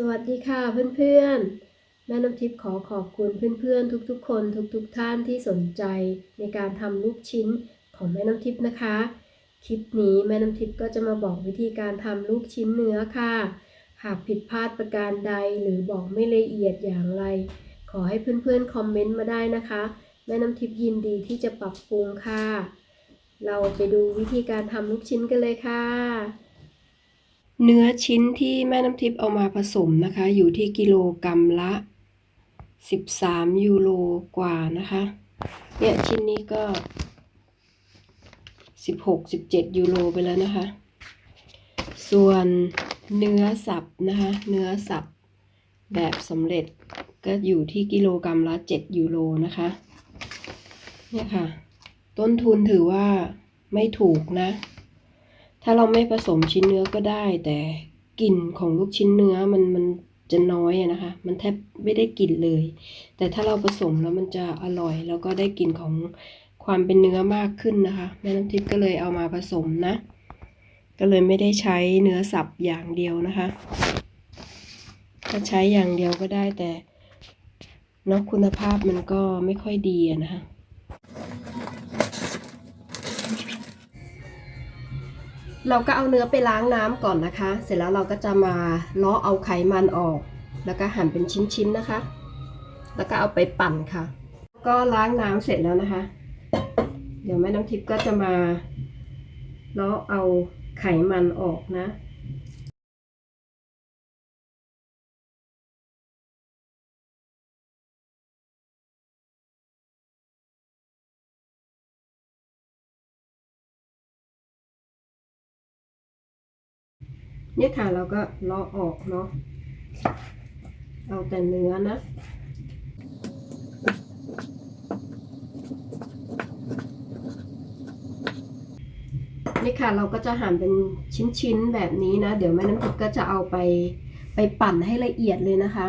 สวัสดีค่ะเพื่อนๆ แม่น้ำทิพย์ขอขอบคุณเพื่อนๆ ทุกๆ คนทุกๆ ท่านที่สนใจในการทำลูกชิ้นของแม่น้ำทิพย์นะคะ คลิปนี้แม่น้ำทิพย์ก็จะมาบอกวิธีการทำลูกชิ้นเนื้อค่ะ หากผิดพลาดประการใดหรือบอกไม่ละเอียดอย่างไร ขอให้เพื่อนๆ คอมเมนต์มาได้นะคะ แม่น้ำทิพย์ยินดีที่จะปรับปรุงค่ะ เราไปดูวิธีการทำลูกชิ้นกันเลยค่ะ เนื้อชิ้นที่แม่น้ำทิพย์เอามาผสมนะคะ อยู่ที่กิโลกรัมละ 13 ยูโรกว่านะคะ เนี่ยชิ้นนี้ก็ 16 17 ยูโรไปแล้วนะคะ ส่วนเนื้อสับนะคะ เนื้อสับแบบสำเร็จก็อยู่ที่กิโลกรัมละ 7 ยูโรนะคะ เนี่ยค่ะ ต้นทุนถือว่าไม่ถูกนะ ถ้าเราไม่ผสมชิ้นเนื้อก็ได้ แต่กลิ่นของลูกชิ้นเนื้อมันมันจะน้อยอะนะคะ มันแทบไม่ได้กลิ่นเลย แต่ถ้าเราผสมแล้วมันจะอร่อย แล้วก็ได้กลิ่นของความเป็นเนื้อมากขึ้นนะคะ แม่น้ำทิพย์ก็เลยเอามาผสมนะ ก็เลยไม่ได้ใช้เนื้อสับอย่างเดียวนะคะถ้าใช้อย่างเดียวก็ได้แต่เนอกคุณภาพมันก็ไม่ค่อยดีนะคะ เราก็เอาเนื้อไปล้างน้ำก่อนนะคะ เสร็จแล้วเราก็จะมาเลาะเอาไขมันออก แล้วก็หั่นเป็นชิ้นๆนะคะ แล้วก็เอาไปปั่นค่ะ ก็ล้างน้ำเสร็จแล้วนะคะ เดี๋ยวแม่น้ำทิพย์ก็จะมาเลาะเอาไขมันออกนะ เนี่ยค่ะเราก็เลาะออกเนาะเอาแต่เนื้อนะนี่ค่ะเราก็จะหั่นเป็นชิ้นๆแบบนี้นะ เดี๋ยวแม่น้ำทิพย์ก็จะเอาไปไปปั่นให้ละเอียดเลยนะคะ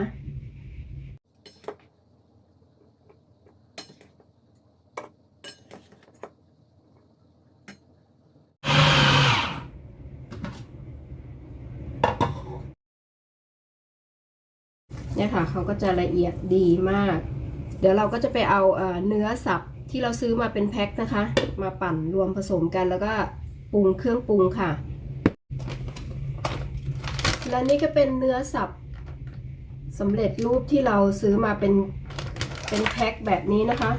เนี่ยค่ะเขาก็จะละเอียดดีมาก เดี๋ยวเราก็จะไปเอาเอ่อเนื้อสับที่เราซื้อมาเป็นแพ็คนะคะ มาปั่นรวมผสมกันแล้วก็ปรุงเครื่องปรุงค่ะ และนี่ก็เป็นเนื้อสับสำเร็จรูปที่เราซื้อมาเป็นเป็นแพ็คแบบนี้นะคะ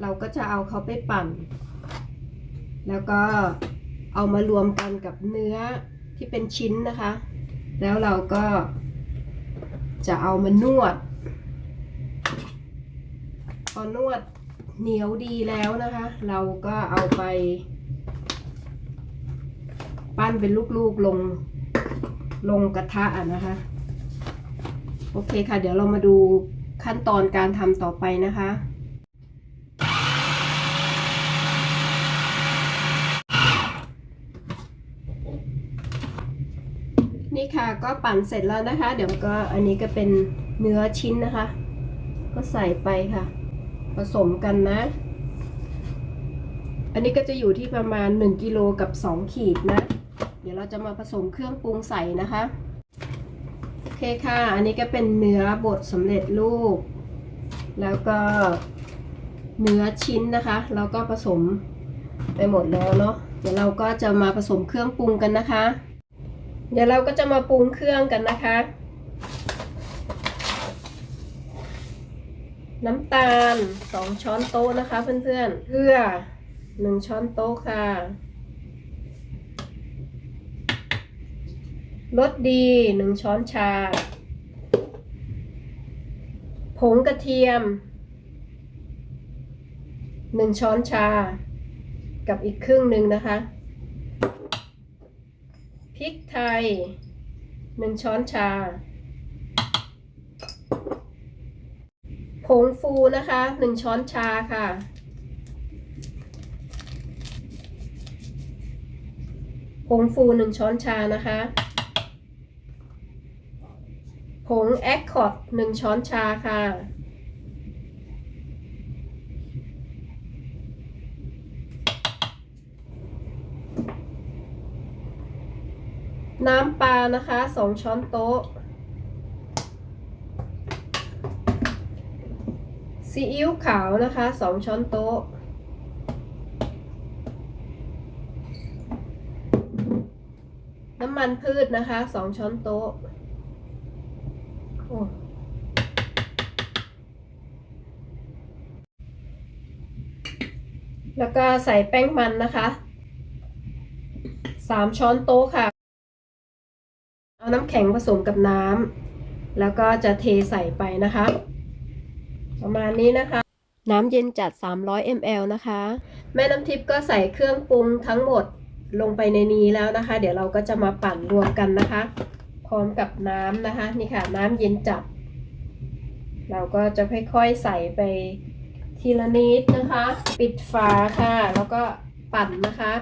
เราก็จะเอาเขาไปปั่น แล้วก็เอามารวมกันกับเนื้อที่เป็นชิ้นนะคะ แล้วเราก็ จะเอามานวด พอนวดเหนียวดีแล้วนะคะ เราก็เอาไป ปั้นเป็นลูกๆลงลงกระทะอะนะคะ โอเคค่ะ เดี๋ยวเรามาดูขั้นตอนการทำต่อไปนะคะ นี่ ค่ะก็ปั่นเสร็จแล้วนะคะ เดี๋ยวก็อันนี้ก็เป็นเนื้อชิ้นนะคะ ก็ใส่ไปค่ะ ผสมกันนะ อันนี้ก็จะอยู่ที่ประมาณ 1กิโลกับ 2 ขีดนะ เดี๋ยวเราจะมาผสมเครื่องปรุงใส่นะคะโอเคค่ะ อันนี้ก็เป็นเนื้อบดสำเร็จรูป แล้วก็เนื้อชิ้นนะคะแล้วก็ผสมไปหมดแล้วเนาะเดี๋ยวเราก็จะมาผสมเครื่องปรุงกันนะคะ เดี๋ยวเราก็จะมาปรุงเครื่องกันนะคะ น้ำตาลสองช้อนโต๊ะนะคะเพื่อนๆเกลือหนึ่งช้อนโต๊ะค่ะรสดีหนึ่งช้อนชา ผงกระเทียมหนึ่งช้อนชา กับอีกครึ่งหนึ่งนะคะ พริกไทยหนึ่งช้อนชา ผงฟูนะคะหนึ่งช้อนชาค่ะ ผงฟูหนึ่งช้อนชานะคะ ผงแอคคอร์ดหนึ่งช้อนชาค่ะ น้ำปลานะคะสองช้อนโต๊ะ ซีอิ๊วขาวนะคะสองช้อนโต๊ะ น้ำมันพืชนะคะสองช้อนโต๊ะแล้วก็ใส่แป้งมันนะคะ 3 ช้อนโต๊ะค่ะ เอาน้ำแข็งผสมกับน้ำแล้วก็จะเทใส่ไปนะคะ ประมาณนี้นะคะ น้ำเย็นจัด 300 ml นะคะ แม่น้ำทิพย์ก็ใส่เครื่องปรุงทั้งหมดลงไปในนี้แล้วนะคะ เดี๋ยวเราก็จะมาปั่นรวมกันนะคะ พร้อมกับน้ำนะคะ นี่ค่ะ น้ำเย็นจัด เราก็จะค่อยๆใส่ไปทีละนิดนะคะ ปิดฝาค่ะ แล้วก็ปั่นนะคะ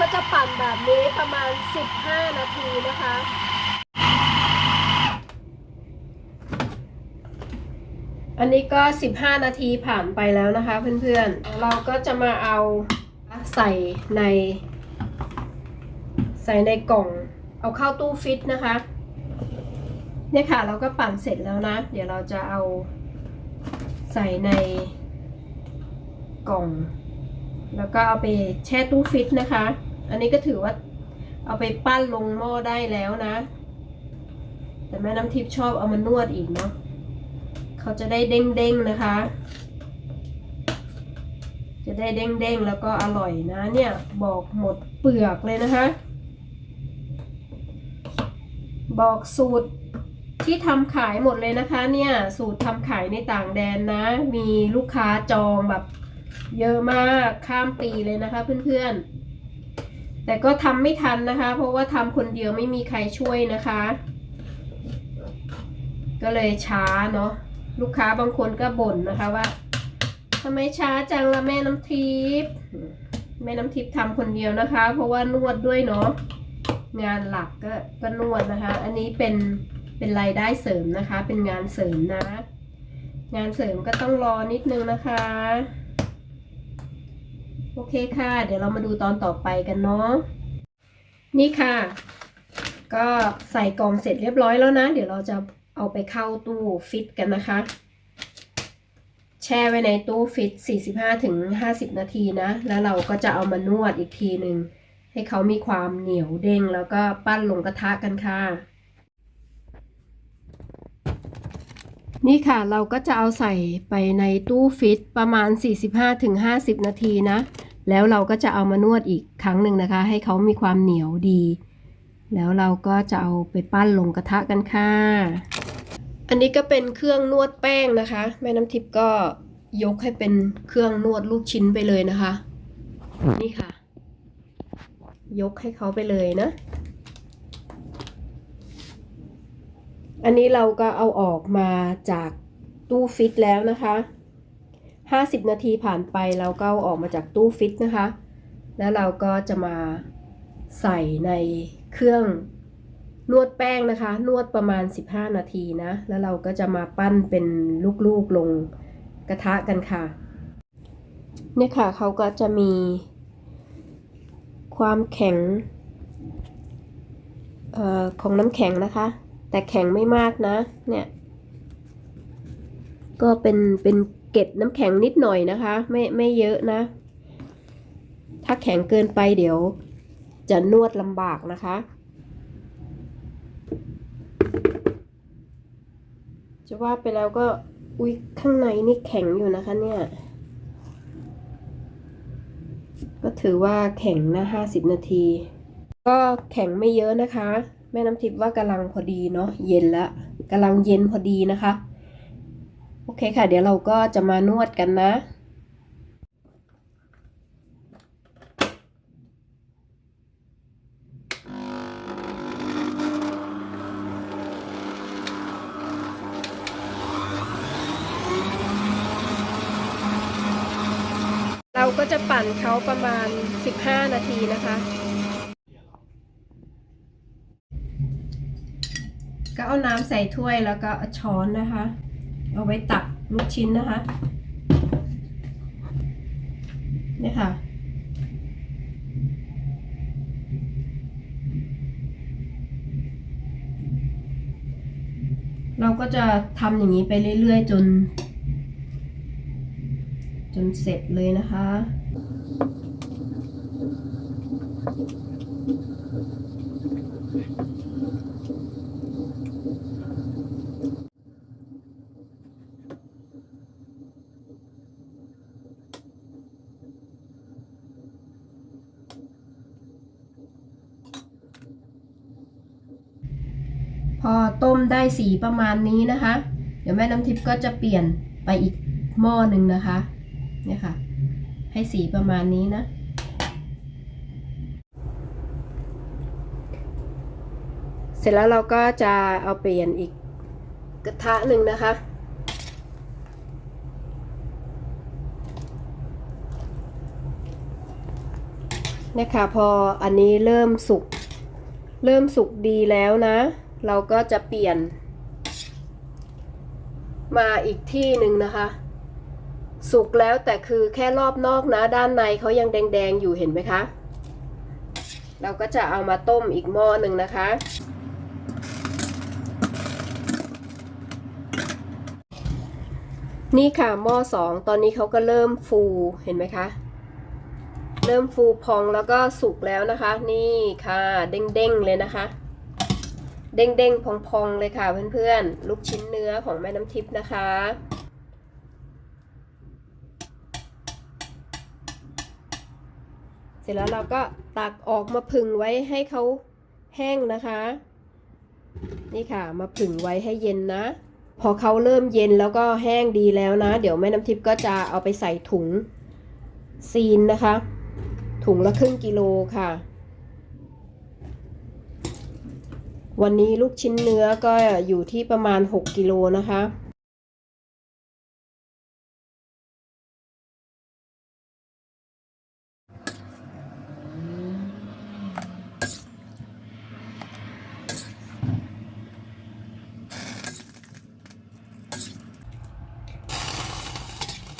ก็จะปั่นแบบนี้ประมาณ 15 นาทีนะคะ อันนี้ก็ 15 นาทีผ่านไปแล้วนะคะเพื่อนๆ เราก็จะมาเอาใส่ใน ใส่ในกล่อง เอาเข้าตู้ฟิตนะคะ เนี่ยค่ะเราก็ปั่นเสร็จแล้วนะ เดี๋ยวเราจะเอาใส่ในกล่อง แล้วก็เอาไปแช่ตู้ฟิตนะคะ อันนี้ก็ถือว่าเอาไปปั้นลงหม้อได้แล้วนะ แต่แม่น้ำทิพย์ชอบเอามานวดอีกเนาะเขาจะได้เด้งๆนะคะ จะได้เด้งๆแล้วก็อร่อยนะเนี่ยบอกหมดเปลือกเลยนะคะ บอกสูตรที่ทำขายหมดเลยนะคะเนี่ยสูตรทำขายในต่างแดนนะ มีลูกค้าจองแบบเยอะมากข้ามปีเลยนะคะเพื่อนๆ แต่ก็ทำไม่ทันนะคะ เพราะว่าทำคนเดียวไม่มีใครช่วยนะคะ ก็เลยช้าเนาะลูกค้าบางคนก็บ่นนะคะว่าทำไมช้าจังละแม่น้ำทิพย์แม่น้ำทิพย์ทำคนเดียวนะคะ เพราะว่านวดด้วยเนาะงานหลักก็ก็นวดนะคะ อันนี้เป็นเป็นรายได้เสริมนะคะ เป็นงานเสริมนะ งานเสริมก็ต้องรอนิดนึงนะคะ โอเคค่ะ เดี๋ยวเรามาดูตอนต่อไปกันเนาะนี่ค่ะ ก็ใส่กล่องเสร็จเรียบร้อยแล้วนะ เดี๋ยวเราจะเอาไปเข้าตู้ฟิตกันนะคะ แช่ไว้ในตู้ฟิต 45-50ถึง50 นาทีนะ แล้วเราก็จะเอามานวดอีกทีหนึ่งให้เขามีความเหนียวเด้งแล้วก็ปั้นลงกระทะกันค่ะ นี่ค่ะเราก็จะเอาใส่ไปในตู้ฟิตประมาณ 45-50 นาทีนะ แล้วเราก็จะเอามานวดอีกครั้งหนึ่งนะคะ ให้เขามีความเหนียวดี แล้วเราก็จะเอาไปปั้นลงกระทะกันค่ะ อันนี้ก็เป็นเครื่องนวดแป้งนะคะ แม่น้ำทิพย์ก็ยกให้เป็นเครื่องนวดลูกชิ้นไปเลยนะคะ นี่ค่ะ ยกให้เขาไปเลยนะ อันนี้เราก็เอาออกมาจากตู้ฟิตแล้วนะคะ 50 นาทีผ่านไปเราก็ออกมาจากตู้ฟิตนะคะ แล้วเราก็จะมาใส่ในเครื่องนวดแป้งนะคะ นวดประมาณ 15 นาทีนะ แล้วเราก็จะมาปั้นเป็นลูกๆลงกระทะกันค่ะ เนี่ยค่ะเขาก็จะมี ความแข็งออของน้ำแข็งนะคะ แต่แข็งไม่มากนะ เนี่ย ก็เป็นเป็น เก็ดน้ำแข็งนิดหน่อยนะคะ ไม่ไม่เยอะนะ ถ้าแข็งเกินไปเดี๋ยว จะนวดลำบากนะคะ จะว่าไปแล้วก็อุ๊ยข้างในนี่แข็งอยู่นะคะเนี่ย ก็ถือว่าแข็งนะห้าสิบนาที ก็แข็งไม่เยอะนะคะ แม่น้ำทิพย์ว่ากำลังพอดีเนาะเย็นละกำลังเย็นพอดีนะคะ โอเคค่ะ เดี๋ยวเราก็จะมานวดกันนะเราก็จะปั่นเขาประมาณ 15 นาทีนะคะ ก็เอาน้ำใส่ถ้วยแล้วก็ช้อนนะคะ เอาไว้ตักลูกชิ้นนะคะเนี่ยค่ะ เราก็จะทำอย่างนี้ไปเรื่อยๆ จน จนเสร็จเลยนะคะ Thank you. ต้มได้สีประมาณนี้นะคะ เดี๋ยวแม่น้ำทิพย์ก็จะเปลี่ยนไปอีกหม้อหนึ่งนะคะเนี่ยค่ะ ให้สีประมาณนี้นะ เสร็จแล้วเราก็จะเอาเปลี่ยนอีกกระทะหนึ่งนะคะเนี่ยค่ะพออันนี้เริ่มสุก เริ่มสุกดีแล้วนะ เราก็จะเปลี่ยน มาอีกที่หนึ่งนะคะ สุกแล้วแต่คือแค่รอบนอกนะ ด้านในเขายังแดงๆอยู่เห็นไหมคะ เราก็จะเอามาต้มอีกหม้อหนึ่งนะคะ นี่ค่ะหม้อสองตอนนี้เขาก็เริ่มฟูเห็นไหมคะเริ่มฟูพองแล้วก็สุกแล้วนะคะ นี่ค่ะ เด้งๆเลยนะคะ เด้งๆ พองๆ เลยค่ะเพื่อนๆ ลูกชิ้นเนื้อของแม่น้ำทิพย์นะคะ เสร็จแล้วเราก็ตักออกมาผึ่งไว้ให้เขาแห้งนะคะ นี่ค่ะมาผึ่งไว้ให้เย็นนะ พอเขาเริ่มเย็นแล้วก็แห้งดีแล้วนะ เดี๋ยวแม่น้ำทิพย์ก็จะเอาไปใส่ถุงซีนนะคะ ถุงละครึ่งกิโลค่ะ วันนี้ลูกชิ้นเนื้อก็อยู่ที่ประมาณ 6กิโลนะคะ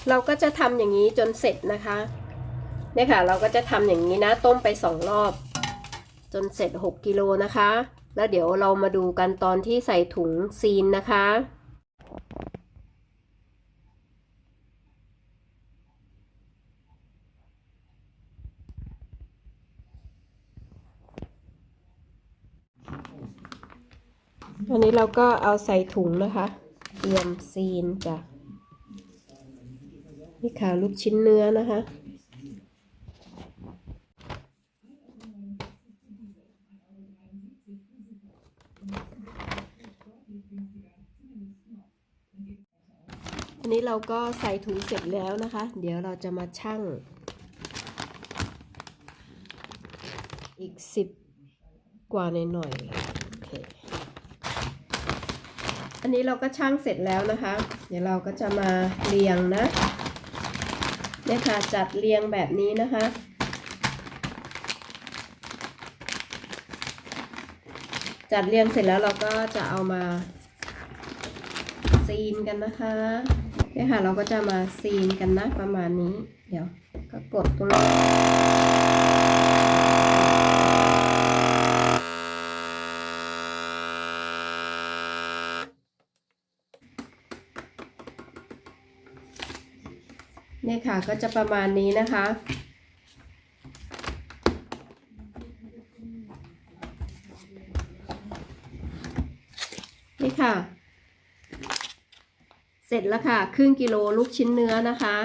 เราก็จะทำอย่างนี้จนเสร็จนะคะ เนี่ยค่ะ เราก็จะทำอย่างนี้นะ ต้มไปสองรอบ จนเสร็จ6กิโลนะคะ แล้วเดี๋ยวเรามาดูกันตอนที่ใส่ถุงซีนนะคะ อันนี้เราก็เอาใส่ถุงนะคะ เตรียมซีนจ้ะนี่ค่ะลูกชิ้นเนื้อนะคะ อั นนี้เราก็ใส่ถุงเสร็จแล้วนะคะ เดี๋ยวเราจะมาชั่ง อีกสิบกว่าหน่อยโอเคอันนี้เราก็ชั่งเสร็จแล้วนะคะ เดี๋ยวเราก็จะมาเรียงนะเนี่ยค่ะจัดเรียงแบบนี้นะคะจัดเรียงเสร็จแล้วเราก็จะเอามาซีนกันนะคะ เนี่ยค่ะเราก็จะมาซีนกันนะประมาณนี้ เดี๋ยวก็กดตรงนี้เนี่ยค่ะก็จะประมาณนี้นะคะ นี่ค่ะ เสร็จแล้วค่ะครึ่งกิโลลูกชิ้นเนื้อนะคะ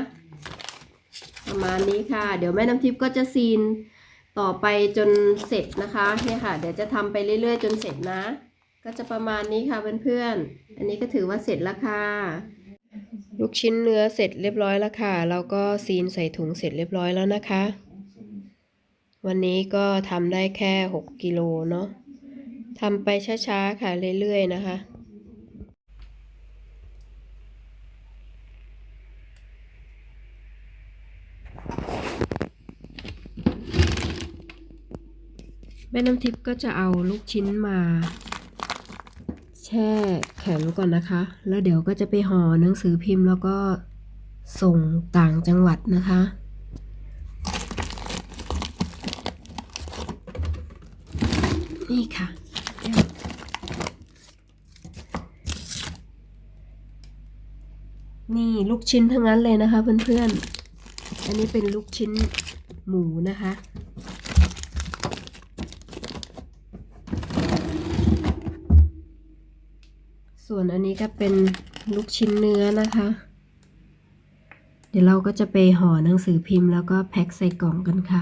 ประมาณนี้ค่ะ เดี๋ยวแม่น้ำทิพย์ก็จะซีนต่อไปจนเสร็จนะคะเนี่ยค่ะ เดี๋ยวจะทำไปเรื่อยๆ จนเสร็จนะ ก็จะประมาณนี้ค่ะเพื่อนๆ อันนี้ก็ถือว่าเสร็จแล้วค่ะ ลูกชิ้นเนื้อเสร็จเรียบร้อยแล้วค่ะเราก็ซีนใส่ถุงเสร็จเรียบร้อยแล้วนะคะ วันนี้ก็ทำได้แค่ 6กิโลเนาะทำไปช้าๆค่ะเรื่อยๆนะคะ แม่น้ำทิพย์ก็จะเอาลูกชิ้นมา แช่แข็งก่อนนะคะ แล้วเดี๋ยวก็จะไปห่อหนังสือพิมพ์แล้วก็ส่งต่างจังหวัดนะคะนี่ค่ะ นี่ลูกชิ้นทั้งนั้นเลยนะคะเพื่อนๆ อันนี้เป็นลูกชิ้นหมูนะคะ ส่วนอันนี้ก็เป็นลูกชิ้นเนื้อนะคะ เดี๋ยวเราก็จะไปห่อหนังสือพิมพ์แล้วก็แพ็คใส่กล่องกันค่ะ